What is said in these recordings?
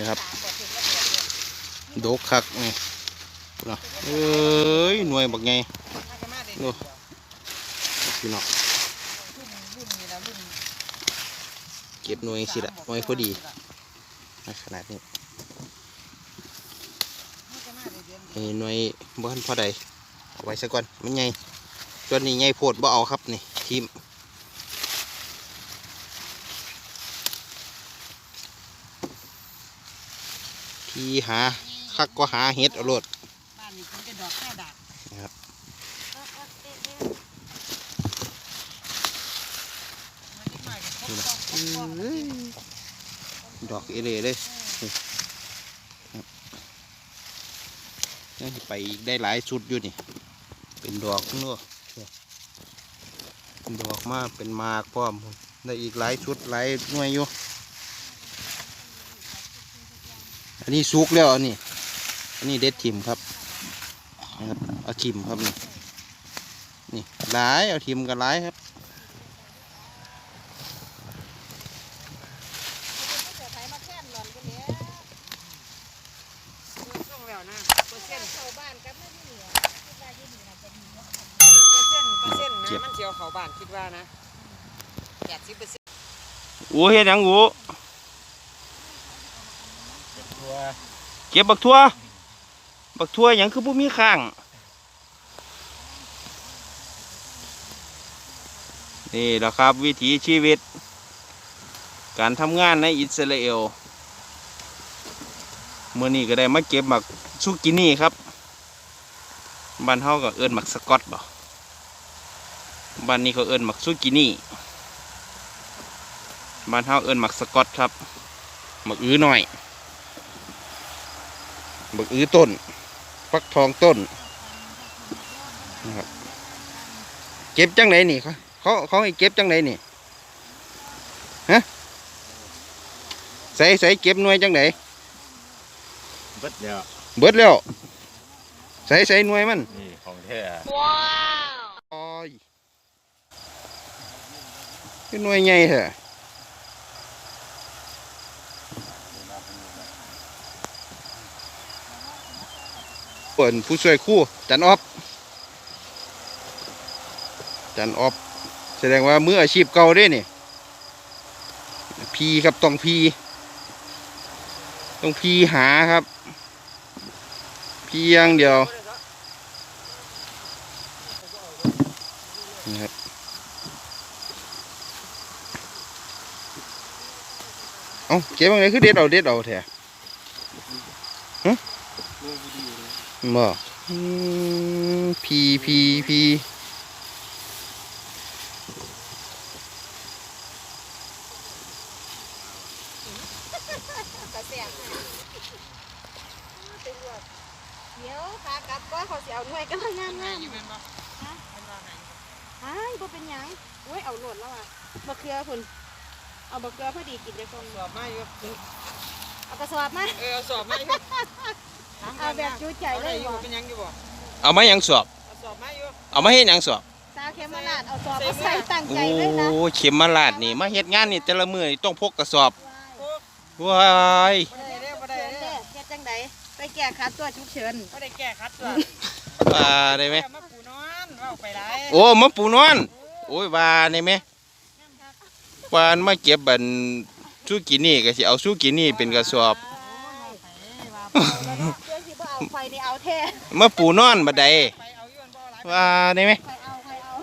นี่ครับโดกคักนี่เนาะเอ้ยหน่วยบักไงดูพี่น้องเก็บหน่วยสิละหน่วยพอดีขนาดนี้ไอ้หน่วยบ้านพอใดเอาไว้ซะก่อนมันใหญ่ตัวนี้ใหญ่โพดบ่เอาครับนี่ทีม ที่หาคักก็หาเห็ดเอาโลดบ้านนี้กินแต่ดอกแค่ดากนะครับมันนิดหน่อยก็ครบครบครบครบเอ้ยดอกเอเล่เลยนี่ครับนี่ไปอีกได้หลายชุดอยู่นี่ เป็นดอกเนาะเป็นดอกมาเป็นหมากพร้อมได้อีกหลายชุดหลายหน่วยอยู่ อั นนี้สุกแล้วอันนี้ อันนี้เด็ดทิมครับนะครับเอาทิมครับนี่นี่หลายเอาทิมกันหลายครับช่วงแล้วนะเปอร์เซ็นต์เข้าบ้านกับไม่ได้เหนียวคิดว่าที่นี่น่าจะมีเนาะเปอร์เซ็นต์เปอร์เซ็นต์เก็บนะมันเจียวเข้าบ้านคิดว่านะแปดสิบเปอร์เซ็นต์อูเฮ็ดหยังอู เก็บบักทั่ว บักทั่วหยังคือบ่มีข้าง นี่แหละครับวิถีชีวิต การทำงานในอิสราเอลเมื่อนี้ก็ได้มาเก็บหมักซูกินี่ครับบ้านเฮาก็เอิ้นหมักสกอตบ่บ้านนี้เขาเอิ้นหมักซูกินี่บ้านเฮาเอิ้นหมักสกอตครับหมักอื้อหน่อย หมักอื้อต้นฟักทองต้นนะครับเก็บจังไหนนี่เขาเขาเขาให้เก็บจังไหนนี่ฮะใส่ใส่เก็บหน่วยจังไหนเบิดเนี่ยเบิดแล้วใส่ใส่หน่วยมันนี่ของแท้โอ้ยคือหน่วยใหญ่แท้ เปิดผู้ช่วยคู่จันออฟจันออฟแสดงว่ามืออาชีพเก่าด้วยนี่พีครับต้องพีต้องพีหาครับ พีอย่างเดียวนะครับเอาเก็บยังไงคือเด็ดเอาเด็ดเอาแท้ฮะ บ่อืมพีพีพีกระแสบเป็นแบบเดี๋ยวขากลับก็เขาเสียเอาหน่วยกันเลยงามงามอยู่เป็นบ่เป็นว่าไงไอ้บ่เป็นหยังโอ้ยเอาโหลดแล้วอะบะเขือคุณเอาบะเขือพอดีกินได้กองสอบมาอยู่เอากระสอบมาเออเอาสอบมาอยู่ เอาแบบจูใจเอาเลได้ยอยู่บ่เป็นหยังอยู่บ่เอามาหยังสอบเอาสอบมาอยู่เอามาเฮ็ดหยังสอบสาวเขมราชเอาสอบมาใส่ตั้งโอ้ใจเลยนะเข็มมาลาดนี่มาเฮ็ดงานนี่แต่ละมื้อนี่ต้องพกกระสอบปุ๊บว้ายบ่ได้เด้อบ่เชิได้ญเด้เด้ออเฮ็ดจังไดไปแก้ขัดตัวฉุกเฉินบ่ได้แก้คัดตัวว่าได้ไหมแก้มาปูนอนเว้าไปหลายโอ้มาปูนอน โอ้ยว่าได้ไหมวานมาเก็บบันซูกินี่ก็สิเอาซูกินี่เป็นกระสอบเพื่อนสิ บ่เอาไฟนี่เอาแท้มาปูนอนบัดใดไปเอาอยู่มันบ่หลายว่าได้ไหมไฟเอาไฟเอา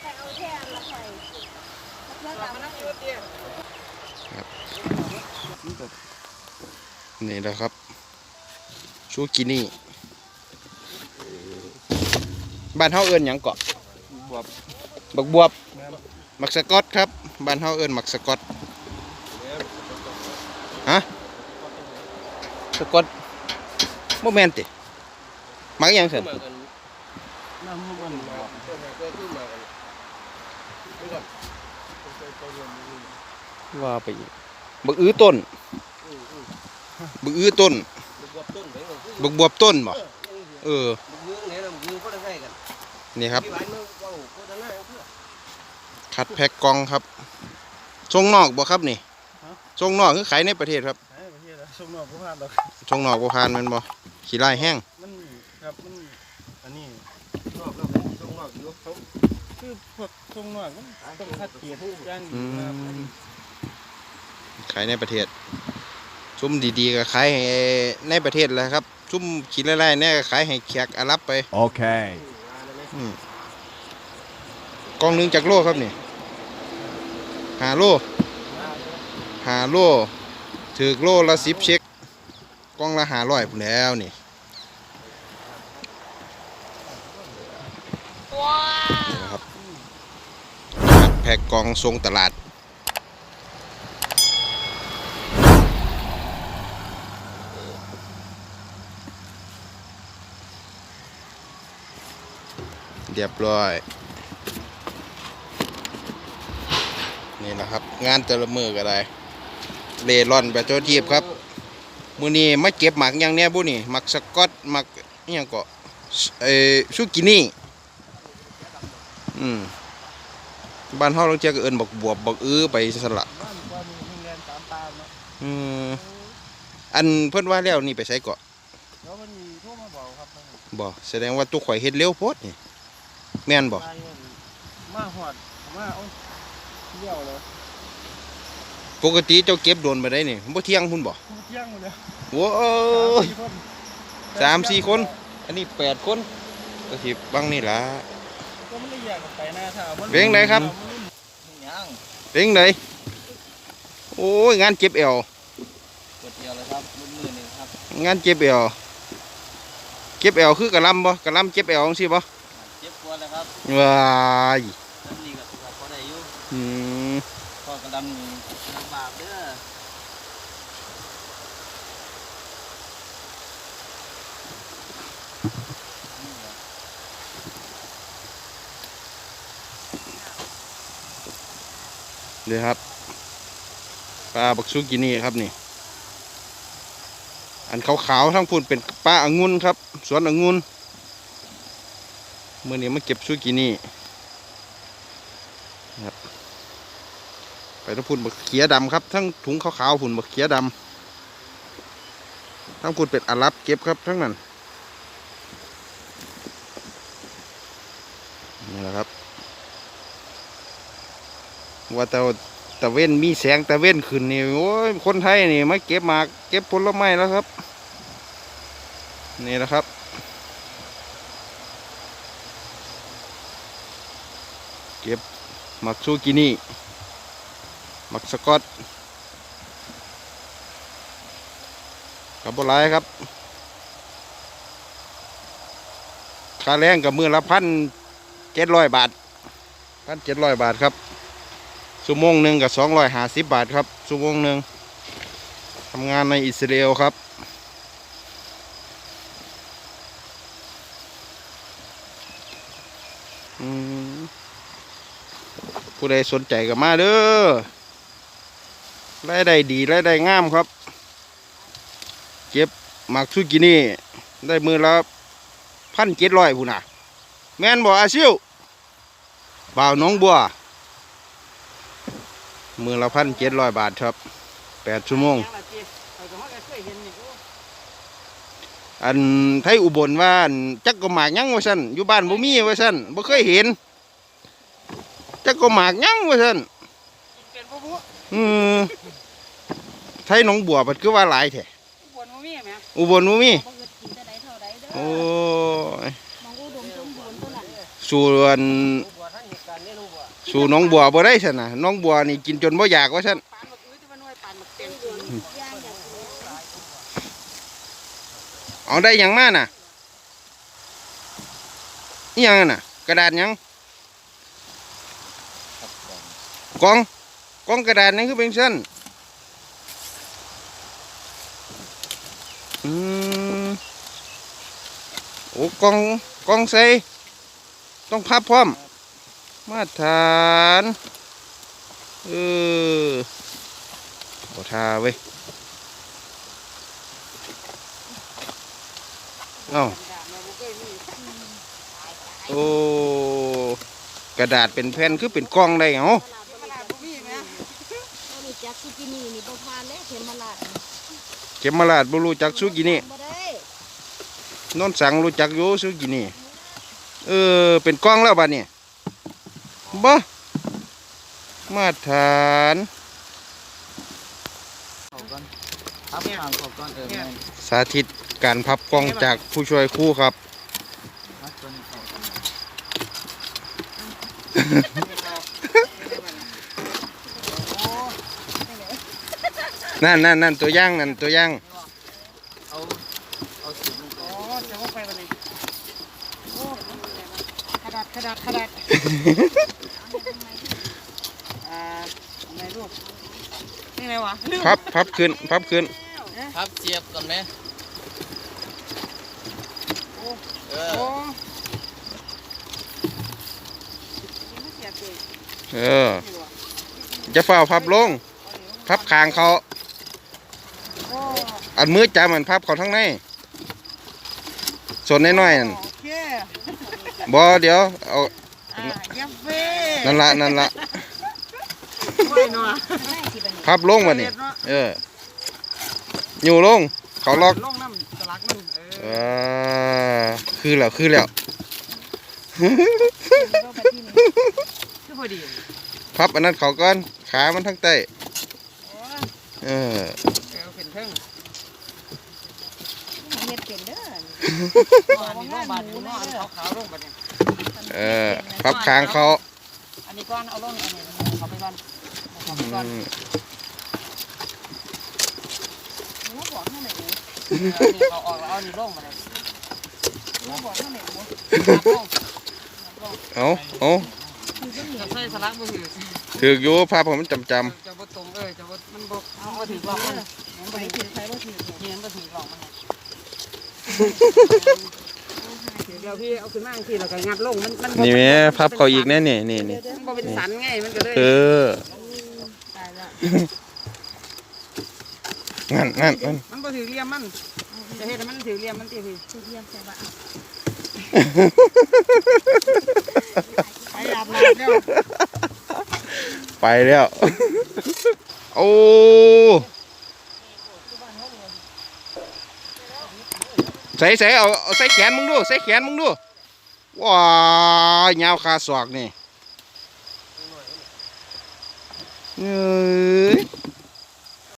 ไฟเอาแท้ละไฟแล้วสอบเอามานั่งอยู่เตี้ยนี่แหละครับซูกินี่ บ้านเฮาเอิ้นหยังเกาะบวบบักบวบมักสกอตครับ บ้านเฮาเอิ้นมักสกอตฮะ สกอตบ่แม่นติมักหยังซั่นว่าไปอีกบักอื้อต้นบักอื้อต้นบักบวบต้นบ่เออนี่ครับคัดแพ็กกล่องครับทรงนอกบ่ครับนี่ส่งนอกคือขายในประเทศครับ ไอ้ประเทศเราส่งนอกก็พลาดหรอกส่งนอกบ่ผ่านแม่นบ่ขี้ไล่แห้งมันครับมันอันนี้นอกแล้วครับส่งนอกอยู่เขาคือพวกส่งนอกมันต้องคัดเกรดทุกอย่างอืครับมขายในประเทศ ซุ่มดีๆก็ขายให้ในประเทศแหละครับ ซุ่มขี้ไล่ๆเนี่ยก็ขายให้แขกอาหรับไป Okay. อืมกล่องหนึงจากโลครับนี่หาโลหาโล ถือโลละสิบเช็คกล่องละหาร้อยพุ่นแหล้วนี่นี่นะครับแพ็กกล่องทรงตลาดเรียบร้อย นี่นะครับ งานแต่ละมือก็ได้ เลร่อนไปโจทีบครับมือนี้มาเก็บหมักอย่างเนี้ยบุนี่หมักสกอตหมักอหยังก็เออซูกินี่อืมบ้านเฮาลางเจ้าก็เอินบักบวบบักอื้อไปสละบ้านกว่ามีเงินสามตามเนาะอืมอันเพิ่นว่าแล้วนี่ไปใช้เกาะบอกแสดงว่าตุกข่อยเฮ็ดเร็วโพดนี่แม่นบ่ไปมาหอดมาเอาเที่ยวเลย ปกติเจ้าเก็บโดนไปได้นี่บ่เที่ยงพุ่นบ่ทุกเที่ยงหมดเลยโว้ยสี่คนสามสี่คน อันนี้แปดคนก็สิบังนี่ล่ะก็มันเลยแยกออกไปหน้าถ้ามันเว้งไหนครับยังเป็นไงโอ้ยงานเจ็บเอวกดเดียวเลยครับมือมือหนึ่งครับงานเจ็บเอวเจ็บเอวคือกระลำบ่กระลำเจ็บเอวจังซี่บ่เจ็บปวดเลยครับว้าย น้ำนี่ก็สุขภาพพอได้อยู่ อืม พอก ระดำปลำบากเด้อเดี๋ยครับปลาบักซูกินี่ครับนี่ อันขาวๆทั้งพุ่นเป็นปลาองุ่นครับ สวนองุ่นเมื่อนี้มาเก็บซูกินี่ครับ ทั้งพุ่นบักเขียดำครับ ทั้งถุงขาวๆพุ่นบักเขียดำทั้งพุ่นเป็นอารับเก็บครับทั้งนั้นนี่แหละครับว่าแต่ตะเว้นมีแสงตะเว้นขึ้นนี่โอ้ยคนไทยนี่มาเก็บหมากเก็บผลไม้แล้วครับ นี่แหละครับเก็บหมักซูกินี่ มักสกอตกับบหลายครับค่าแรงกับมือละพันเจ็ดร้อยบาทพันเจ็ดร้อยบาทครับชั่วโมงหนึ่งกับสองร้อยห้าสิบบาทครับชั่วโมงหนึ่งทำงานในอิสราเอลครับผู้ใดสนใจก็มาเด้อ รายได้ดีรายได้งามครับ เก็บหมักซูกินี่ ได้มือละพันเจ็ดร้อยผู้น่ะ แม่นบ่อาชิวบ่าวหน้องบัว มือละพันเจ็ดร้อยบาทครับแปดชั่วโมง อันไทยอุบลว่าอันจักกะหมากยังว่าซั่นอยู่บ้านบ่มีว่าซั่นบ่เคยเห็นจักกะหมากยังว่าซั่นเป็นผู้ผู้ อืมไทยหนองบัวมันคือว่าหลายแท้ปวดมือมีไหมอุบลบ่มีบ่เกิดกินแต่ใดเท่าใดเด้อโอ้ยมองอุดมสมบูรณ์ตัวนั้นสู่อันปวดทั้งเหตุการณ์นี่รู้บ่สู่หนองบัวบ่ได้ซั่นน่ะหนองบัวนี่กินจนบ่อยากว่าซั่นปานบักอื้อที่มันน้อยปานบักเต็มกินย่างอย่างเอาได้หยังมาน่ะอีหยังน่ะ กระดาษหยังกล่อง กล่องกระดาษนั่นคือเป็นซั่นอืมโอ้กล้องกล้องใส่ต้องพับพร้อม มาตรฐานเออขอทาเว้ยเอาโอ้ กระดาษเป็นแผ่นคือเป็นกล้องได้เหรอ ขนาดบ่มีไหมบ่รู้จักซุกินีนี่บ่ผ่านเก็บมาลาดบ่รู้จักซูกินีบ่ได้นนสังรู้จักอยู่ซูกินีเออเป็นกล้องแล้วบัดนี้บ่มาตรฐานเขาก่อนทับทางเขาก่อนเออสาธิตการพับกล้องจากผู้ช่วยคู่ครับ ทับตัวนี้เขาก่อนโอ้ นั่นนั่นนั่นตัวย่างนั่นตัวย่างเอาเอาสูงลงไปอ๋อจะเข้าไปวันนี้โอ้ขนาดขนาดขนาดอ่าไหนลูกนี่ไงวะลืมพับพับขึ้นพับขึ้นทับเสียบก่อนไหมเออโอ้เสียบเลยเออจะเฝ้าพับลงพับคางเขา อันมือจับมันพับเขาทั้งในส่วนน้อยๆนั่นโอเคบ่เดี๋ยวเอาอ่าเยี่ยมเฟ้นั่นละนั่นละโอ้ยเนาะพับลงมานี่เอออยู่ลงเขาล็อกลงน้ำสลักมันเอเอออคือแล้วคือแล้ว คือพอดีพับอันนั้นเขาก่อนขามันทั้งใต้โอ้ยเออ เอวเป็นเทิง เฮ็ดเป็นเด้ออันนี้ลงบาดอยู่เนาะอันขาวๆลงบาดเนี่ยเออพับคางเขาอันนี้ก้อนเอาลงอันนี้เขาไปก่อนเอาไปอืก่อนมหนูบอกให้หน่อยหนูเอออันนี้เอาออกแล้วเอาอันนี้ลงมาเลยหนูบอกให้หน่อยหนูครับลงเอาเอาจะใส่สลักบ่ถือถือกอยู่พับผมมันจำจจะบ่ตรงเออจะบ่มันบ่เอาบ่ถือหลอกมันมันไปบ่ถือ เดี๋ยวพี่เอาขึ้นมาทีแล้วก็งัดลงมันมันำนี่แม่พับเขาอีกแน่นี่นี่นี่มันบ่เป็นสันไงมันก็เลยเออตายแล้วงั้นงั้นงั้นมันบ่ถือเหลี่ยมมันจะเฮ็ดให้มันถือเหลี่ยมมันติพี่ทุเรียนใส่บะไปอาบน้ำแล้ว ไปแล้ว โอ้ ใส่ใส่เอาเอาใส่แขนมึงดูใส่แขนมึงดูว้ายาวคาศอกนี่เอ้ย